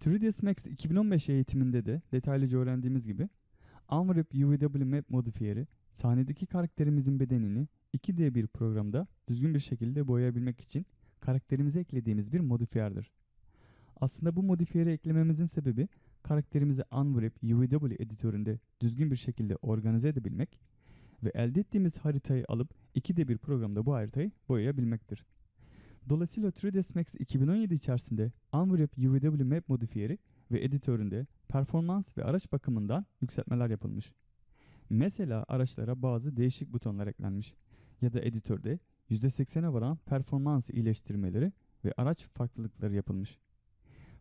3ds Max 2015 eğitiminde de detaylıca öğrendiğimiz gibi Unwrap UVW Map modifiyeri sahnedeki karakterimizin bedenini 2D bir programda düzgün bir şekilde boyayabilmek için karakterimize eklediğimiz bir modifiyerdir. Aslında bu modifiyeri eklememizin sebebi karakterimizi Unwrap UVW editöründe düzgün bir şekilde organize edebilmek ve elde ettiğimiz haritayı alıp 2D bir programda bu haritayı boyayabilmektir. Dolayısıyla 3ds Max 2017 içerisinde Unwrap UVW Map modifiyeri ve editöründe performans ve araç bakımından yükseltmeler yapılmış. Mesela araçlara bazı değişik butonlar eklenmiş ya da editörde %80'e varan performans iyileştirmeleri ve araç farklılıkları yapılmış.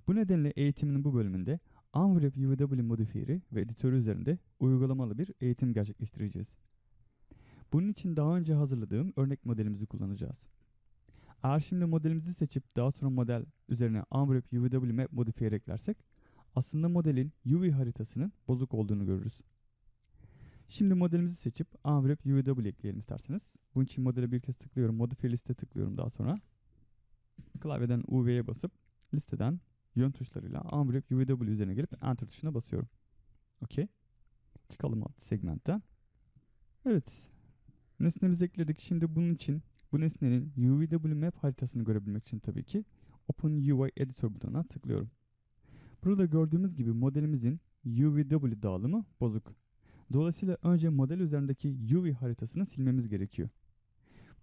Bu nedenle eğitimin bu bölümünde Unwrap UVW modifiyeri ve editörü üzerinde uygulamalı bir eğitim gerçekleştireceğiz. Bunun için daha önce hazırladığım örnek modelimizi kullanacağız. Eğer şimdi modelimizi seçip daha sonra model üzerine Unwrap UVW Map modifiyeri eklersek aslında modelin UV haritasının bozuk olduğunu görürüz. Şimdi modelimizi seçip Unwrap UVW ekleyelim isterseniz. Bunun için modele bir kez tıklıyorum. Modifiye liste tıklıyorum daha sonra. Klavyeden UV'ye basıp listeden yön tuşlarıyla Unwrap UVW üzerine gelip Enter tuşuna basıyorum. Okey. Çıkalım alt segmentten. Evet. Nesnemizi ekledik. Şimdi bunun için bu nesnenin UVW map haritasını görebilmek için tabii ki Open UI Editor butonuna tıklıyorum. Burada gördüğümüz gibi modelimizin UVW dağılımı bozuk. Dolayısıyla önce model üzerindeki UV haritasını silmemiz gerekiyor.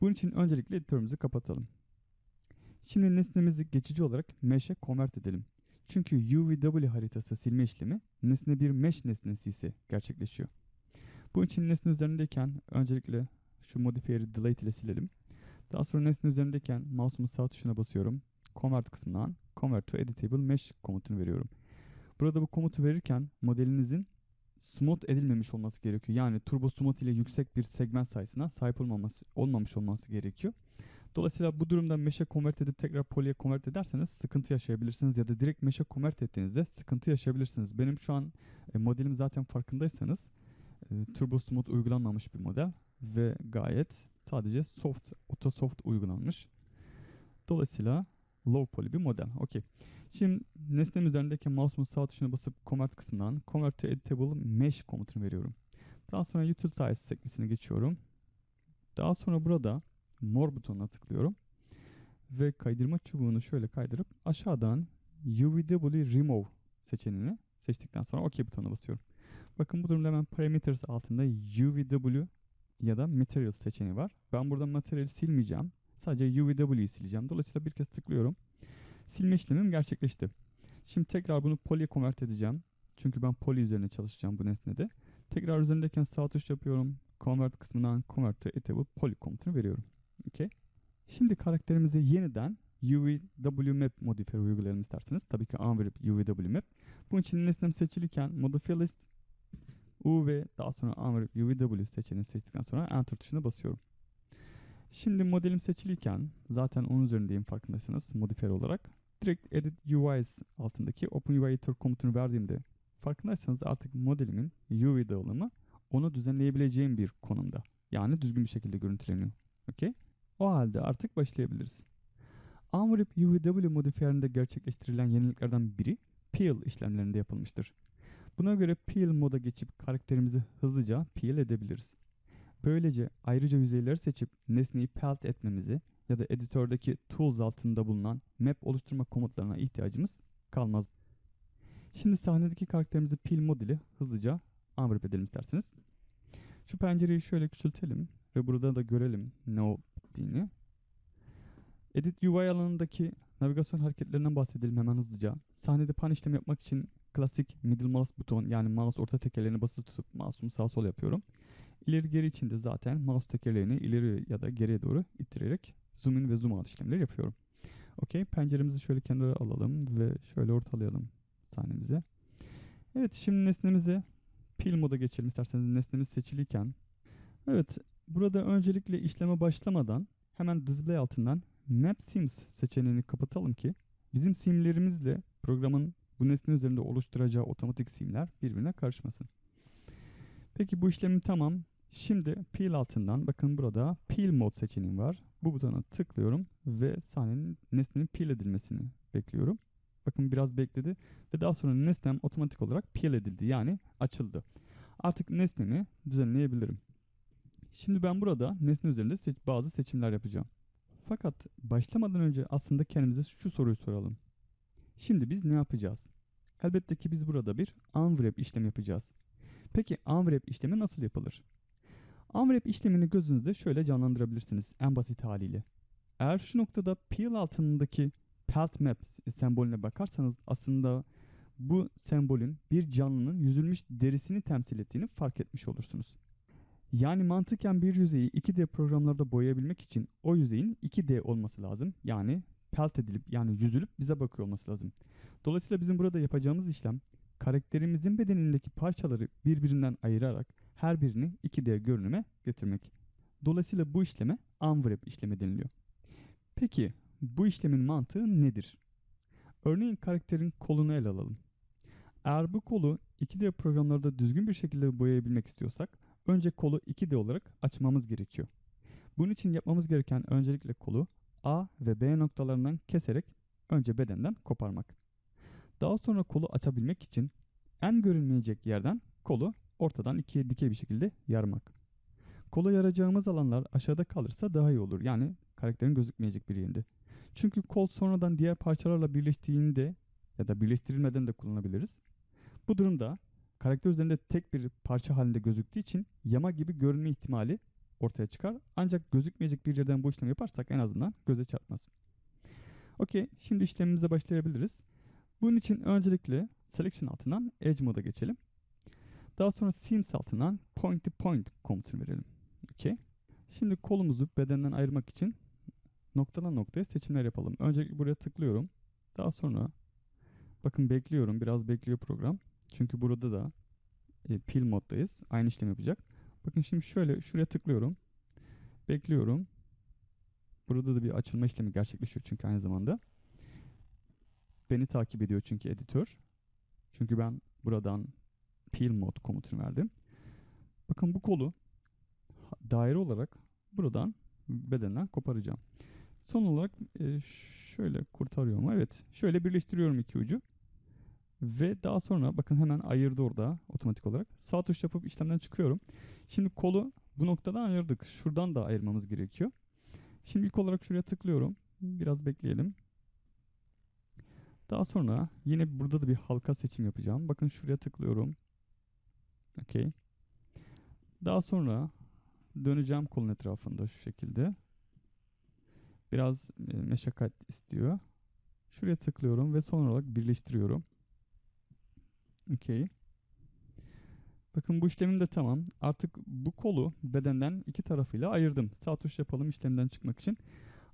Bunun için öncelikle editörümüzü kapatalım. Şimdi nesnemizi geçici olarak mesh'e convert edelim. Çünkü UVW haritası silme işlemi nesne bir mesh nesnesi ise gerçekleşiyor. Bunun için nesne üzerindeyken öncelikle şu modifiyeri delete ile silelim. Daha sonra nesne üzerindeyken mouse'umun sağ tuşuna basıyorum. Convert kısmından Convert to Editable Mesh komutunu veriyorum. Burada bu komutu verirken modelinizin smooth edilmemiş olması gerekiyor. Yani turbo smooth ile yüksek bir segment sayısına sahip olmaması, olmamış olması gerekiyor. Dolayısıyla bu durumda mesh'e convert edip tekrar poly'e convert ederseniz sıkıntı yaşayabilirsiniz ya da direkt mesh'e convert ettiğinizde sıkıntı yaşayabilirsiniz. Benim şu an e, modelim zaten farkındaysanız e, turbo smooth uygulanmamış bir model ve gayet sadece soft, auto soft uygulanmış. Dolayısıyla low poly bir model. Okey. Şimdi nesnem üzerindeki mouse'umun sağ tuşuna basıp convert kısmından convert to editable mesh komutunu veriyorum. Daha sonra utilities sekmesine geçiyorum. Daha sonra burada more butonuna tıklıyorum. Ve kaydırma çubuğunu şöyle kaydırıp aşağıdan UVW remove seçeneğini seçtikten sonra OK butonuna basıyorum. Bakın bu durumda hemen parameters altında UVW ya da material seçeneği var. Ben burada material silmeyeceğim. Sadece UVW'yi sileceğim. Dolayısıyla bir kez tıklıyorum. Silme işlemim gerçekleşti. Şimdi tekrar bunu poly'e convert edeceğim. Çünkü ben poly üzerine çalışacağım bu nesnede. Tekrar üzerindeyken sağ tuş yapıyorum. Convert kısmından convert to editable poly komutunu veriyorum. Okay. Şimdi karakterimize yeniden UVW map modifiyeri uygulayalım isterseniz. Tabii ki unwrap UVW map. Bunun için nesnem seçilirken modifier list UV daha sonra unwrap UVW seçeneğini seçtikten sonra enter tuşuna basıyorum. Şimdi modelim seçiliyken zaten onun üzerindeyim farkındaysanız modifiyer olarak. Direkt Edit UIs altındaki Open UI Editor komutunu verdiğimde farkındaysanız artık modelimin UV dağılımı onu düzenleyebileceğim bir konumda. Yani düzgün bir şekilde görüntüleniyor. Okay? O halde artık başlayabiliriz. Unwrap UVW modifiyerinde gerçekleştirilen yeniliklerden biri peel işlemlerinde yapılmıştır. Buna göre peel moda geçip karakterimizi hızlıca peel edebiliriz. Böylece ayrıca yüzeyleri seçip nesneyi pelt etmemizi ya da editördeki tools altında bulunan map oluşturma komutlarına ihtiyacımız kalmaz. Şimdi sahnedeki karakterimizi peel modeli hızlıca unwrap edelim isterseniz. Şu pencereyi şöyle küçültelim ve burada da görelim ne olduğunu. Edit UI alanındaki navigasyon hareketlerinden bahsedelim hemen hızlıca. Sahnede pan işlemi yapmak için klasik middle mouse buton yani mouse orta tekerlerini basılı tutup mouse'umu sağ sol yapıyorum. İleri geri için de zaten mouse tekerlerini ileri ya da geriye doğru ittirerek zoom in ve zoom out işlemleri yapıyorum. Okey penceremizi şöyle kenara alalım ve şöyle ortalayalım sahnemize. Evet şimdi nesnemize pil moda geçelim isterseniz nesnemiz seçiliyken. Evet burada öncelikle işleme başlamadan hemen display altından map sims seçeneğini kapatalım ki bizim simlerimizle programın bu nesne üzerinde oluşturacağı otomatik simler birbirine karışmasın. Peki bu işlemim tamam. Şimdi peel altından bakın burada peel mode seçeneğim var. Bu butona tıklıyorum ve sahnenin nesnenin peel edilmesini bekliyorum. Bakın biraz bekledi ve daha sonra nesnem otomatik olarak peel edildi yani açıldı. Artık nesnemi düzenleyebilirim. Şimdi ben burada nesne üzerinde seç bazı seçimler yapacağım. Fakat başlamadan önce aslında kendimize şu soruyu soralım. Şimdi biz ne yapacağız? Elbette ki biz burada bir unwrap işlemi yapacağız. Peki unwrap işlemi nasıl yapılır? Unwrap işlemini gözünüzde şöyle canlandırabilirsiniz en basit haliyle. Eğer şu noktada peel altındaki pelt map sembolüne bakarsanız aslında bu sembolün bir canlının yüzülmüş derisini temsil ettiğini fark etmiş olursunuz. Yani mantıken bir yüzeyi 2D programlarda boyayabilmek için o yüzeyin 2D olması lazım. Yani pelt edilip yani yüzülüp bize bakıyor olması lazım. Dolayısıyla bizim burada yapacağımız işlem karakterimizin bedenindeki parçaları birbirinden ayırarak her birini 2D görünüme getirmek. Dolayısıyla bu işleme unwrap işlemi deniliyor. Peki bu işlemin mantığı nedir? Örneğin karakterin kolunu ele alalım. Eğer bu kolu 2D programlarda düzgün bir şekilde boyayabilmek istiyorsak önce kolu 2D olarak açmamız gerekiyor. Bunun için yapmamız gereken öncelikle kolu A ve B noktalarından keserek önce bedenden koparmak. Daha sonra kolu açabilmek için en görünmeyecek yerden kolu ortadan ikiye dikey bir şekilde yarmak. Kolu yaracağımız alanlar aşağıda kalırsa daha iyi olur. Yani karakterin gözükmeyecek bir yerinde. Çünkü kol sonradan diğer parçalarla birleştiğinde ya da birleştirilmeden de kullanabiliriz. Bu durumda karakter üzerinde tek bir parça halinde gözüktüğü için yama gibi görünme ihtimali ortaya çıkar. Ancak gözükmeyecek bir yerden bu işlemi yaparsak en azından göze çarpmaz. Okey, şimdi işlemimize başlayabiliriz. Bunun için öncelikle Selection altından Edge moda geçelim. Daha sonra Seams altından Point to Point komutunu verelim. Okey. Şimdi kolumuzu bedenden ayırmak için noktadan noktaya seçimler yapalım. Öncelikle buraya tıklıyorum. Daha sonra bakın bekliyorum. Biraz bekliyor program. Çünkü burada da e, pil moddayız. Aynı işlem yapacak. Bakın şimdi şöyle şuraya tıklıyorum. Bekliyorum. Burada da bir açılma işlemi gerçekleşiyor çünkü aynı zamanda. Beni takip ediyor çünkü editör. Çünkü ben buradan peel mod komutunu verdim. Bakın bu kolu daire olarak buradan bedenden koparacağım. Son olarak e, şöyle kurtarıyorum. Evet. Şöyle birleştiriyorum iki ucu. Ve daha sonra bakın hemen ayırdı orada otomatik olarak. Sağ tuş yapıp işlemden çıkıyorum. Şimdi kolu bu noktadan ayırdık. Şuradan da ayırmamız gerekiyor. Şimdi ilk olarak şuraya tıklıyorum. Biraz bekleyelim. Daha sonra yine burada da bir halka seçim yapacağım. Bakın şuraya tıklıyorum. Okey. Daha sonra döneceğim kolun etrafında şu şekilde. Biraz e, meşakkat istiyor. Şuraya tıklıyorum ve son olarak birleştiriyorum. Okey. Bakın bu işlemim de tamam. Artık bu kolu bedenden iki tarafıyla ayırdım. Sağ tuş yapalım işlemden çıkmak için.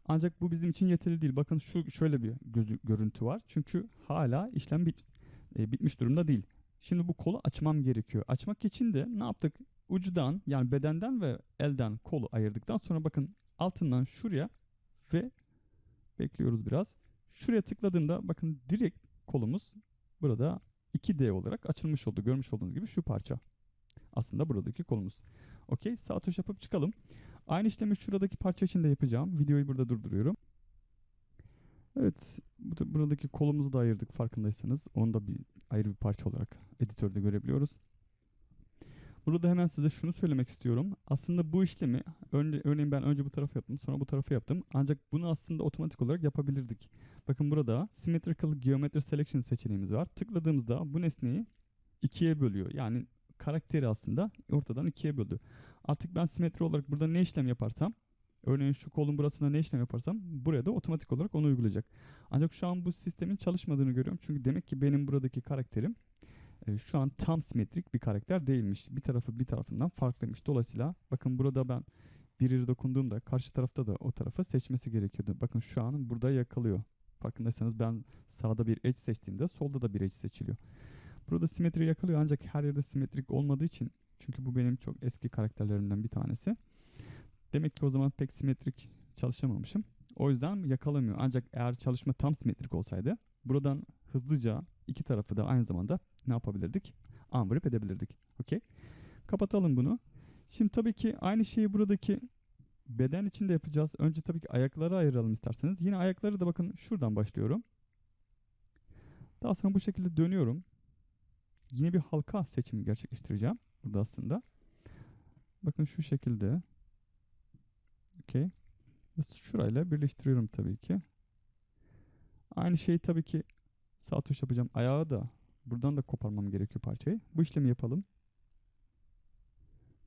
Ancak bu bizim için yeterli değil. Bakın şu şöyle bir gözü, görüntü var. Çünkü hala işlem bit, e, bitmiş durumda değil. Şimdi bu kolu açmam gerekiyor. Açmak için de ne yaptık? Ucudan yani bedenden ve elden kolu ayırdıktan sonra bakın altından şuraya ve bekliyoruz biraz. Şuraya tıkladığımda bakın direkt kolumuz burada 2D olarak açılmış oldu. Görmüş olduğunuz gibi şu parça. Aslında buradaki kolumuz. Okey sağ tuş yapıp çıkalım. Aynı işlemi şuradaki parça için de yapacağım. Videoyu burada durduruyorum. Evet buradaki kolumuzu da ayırdık farkındaysanız. Onu da bir ayrı bir parça olarak editörde görebiliyoruz. Burada hemen size şunu söylemek istiyorum. Aslında bu işlemi örneğin ben önce bu tarafı yaptım sonra bu tarafı yaptım. Ancak bunu aslında otomatik olarak yapabilirdik. Bakın burada Symmetrical Geometry Selection seçeneğimiz var. Tıkladığımızda bu nesneyi ikiye bölüyor. Yani karakteri aslında ortadan ikiye böldü. Artık ben simetri olarak burada ne işlem yaparsam örneğin şu kolun burasına ne işlem yaparsam buraya da otomatik olarak onu uygulayacak. Ancak şu an bu sistemin çalışmadığını görüyorum. Çünkü demek ki benim buradaki karakterim e, şu an tam simetrik bir karakter değilmiş. Bir tarafı bir tarafından farklıymış. Dolayısıyla bakın burada ben bir yere dokunduğumda karşı tarafta da o tarafı seçmesi gerekiyordu. Bakın şu an burada yakalıyor. Farkındaysanız ben sağda bir edge seçtiğimde solda da bir edge seçiliyor. Burada simetri yakalıyor ancak her yerde simetrik olmadığı için çünkü bu benim çok eski karakterlerimden bir tanesi. Demek ki o zaman pek simetrik çalışamamışım. O yüzden yakalamıyor. Ancak eğer çalışma tam simetrik olsaydı buradan hızlıca iki tarafı da aynı zamanda ne yapabilirdik? Unwrap edebilirdik. Okey. Kapatalım bunu. Şimdi tabii ki aynı şeyi buradaki beden içinde yapacağız. Önce tabii ki ayakları ayıralım isterseniz. Yine ayakları da bakın şuradan başlıyorum. Daha sonra bu şekilde dönüyorum. Yine bir halka seçimi gerçekleştireceğim. Burada aslında. Bakın şu şekilde. Okey. Şurayla birleştiriyorum tabii ki. Aynı şeyi tabii ki sağ tuş yapacağım. Ayağı da buradan da koparmam gerekiyor parçayı. Bu işlemi yapalım.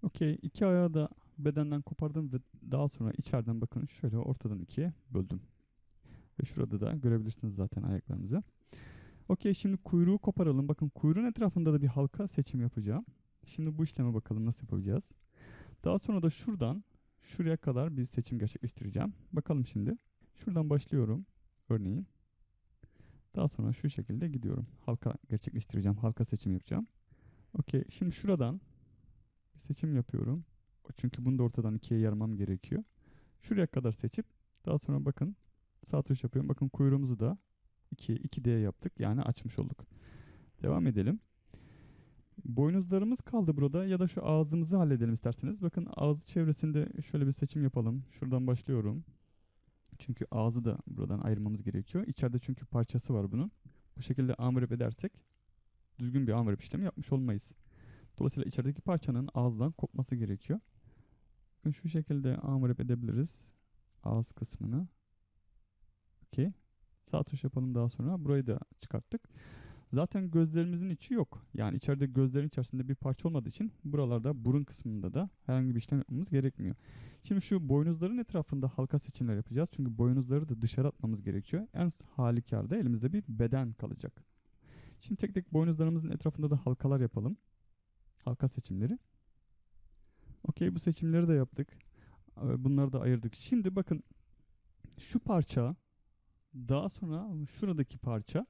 Okey. iki ayağı da bedenden kopardım ve daha sonra içeriden bakın şöyle ortadan ikiye böldüm. Ve şurada da görebilirsiniz zaten ayaklarımızı. Okey şimdi kuyruğu koparalım. Bakın kuyruğun etrafında da bir halka seçim yapacağım. Şimdi bu işleme bakalım nasıl yapacağız. Daha sonra da şuradan şuraya kadar bir seçim gerçekleştireceğim. Bakalım şimdi. Şuradan başlıyorum örneğin. Daha sonra şu şekilde gidiyorum. Halka gerçekleştireceğim. Halka seçim yapacağım. Okey. Şimdi şuradan bir seçim yapıyorum. Çünkü bunu da ortadan ikiye yarmam gerekiyor. Şuraya kadar seçip daha sonra bakın sağ tuş yapıyorum. Bakın kuyruğumuzu da 2 2D yaptık. Yani açmış olduk. Devam edelim. Boynuzlarımız kaldı burada ya da şu ağzımızı halledelim isterseniz. Bakın ağız çevresinde şöyle bir seçim yapalım. Şuradan başlıyorum. Çünkü ağzı da buradan ayırmamız gerekiyor. İçeride çünkü parçası var bunun. Bu şekilde amrep edersek düzgün bir amrep işlemi yapmış olmayız. Dolayısıyla içerideki parçanın ağızdan kopması gerekiyor. Şu şekilde amrep edebiliriz. Ağız kısmını. Okey. Sağ tuş yapalım daha sonra. Burayı da çıkarttık. Zaten gözlerimizin içi yok. Yani içeride gözlerin içerisinde bir parça olmadığı için buralarda burun kısmında da herhangi bir işlem yapmamız gerekmiyor. Şimdi şu boynuzların etrafında halka seçimler yapacağız. Çünkü boynuzları da dışarı atmamız gerekiyor. En halükarda elimizde bir beden kalacak. Şimdi tek tek boynuzlarımızın etrafında da halkalar yapalım. Halka seçimleri. Okey bu seçimleri de yaptık. Ee, Bunları da ayırdık. Şimdi bakın şu parça daha sonra şuradaki parça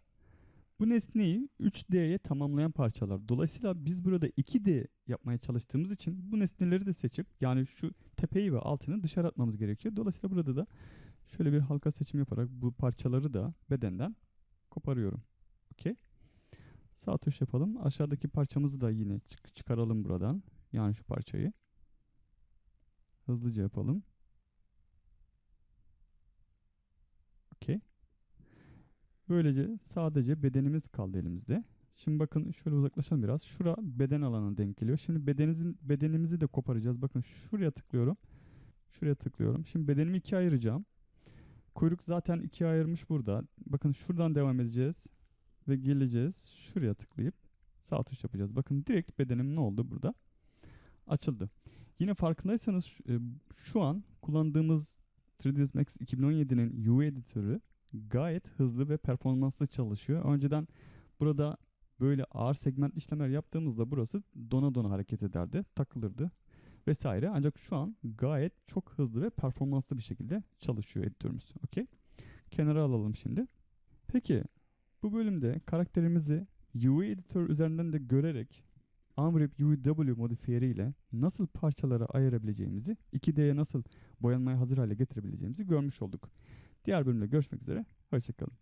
bu nesneyi 3D'ye tamamlayan parçalar. Dolayısıyla biz burada 2D yapmaya çalıştığımız için bu nesneleri de seçip yani şu tepeyi ve altını dışarı atmamız gerekiyor. Dolayısıyla burada da şöyle bir halka seçim yaparak bu parçaları da bedenden koparıyorum. Okey. Sağ tuş yapalım. Aşağıdaki parçamızı da yine çık- çıkaralım buradan. Yani şu parçayı. Hızlıca yapalım. Okey. Böylece sadece bedenimiz kaldı elimizde. Şimdi bakın şöyle uzaklaşalım biraz. Şura beden alanına denk geliyor. Şimdi bedenimizin, bedenimizi de koparacağız. Bakın şuraya tıklıyorum. Şuraya tıklıyorum. Şimdi bedenimi ikiye ayıracağım. Kuyruk zaten ikiye ayırmış burada. Bakın şuradan devam edeceğiz. Ve geleceğiz. Şuraya tıklayıp sağ tuş yapacağız. Bakın direkt bedenim ne oldu burada? Açıldı. Yine farkındaysanız şu- e, an kullandığımız 3ds Max 2017'nin UI editörü gayet hızlı ve performanslı çalışıyor. Önceden burada böyle ağır segment işlemler yaptığımızda burası dona dona hareket ederdi, takılırdı vesaire. Ancak şu an gayet çok hızlı ve performanslı bir şekilde çalışıyor editörümüz. Okey. Kenara alalım şimdi. Peki bu bölümde karakterimizi UI editör üzerinden de görerek Unwrap UW modifiyeri ile nasıl parçalara ayırabileceğimizi, 2D'ye nasıl boyanmaya hazır hale getirebileceğimizi görmüş olduk. Diğer bölümde görüşmek üzere. Hoşçakalın.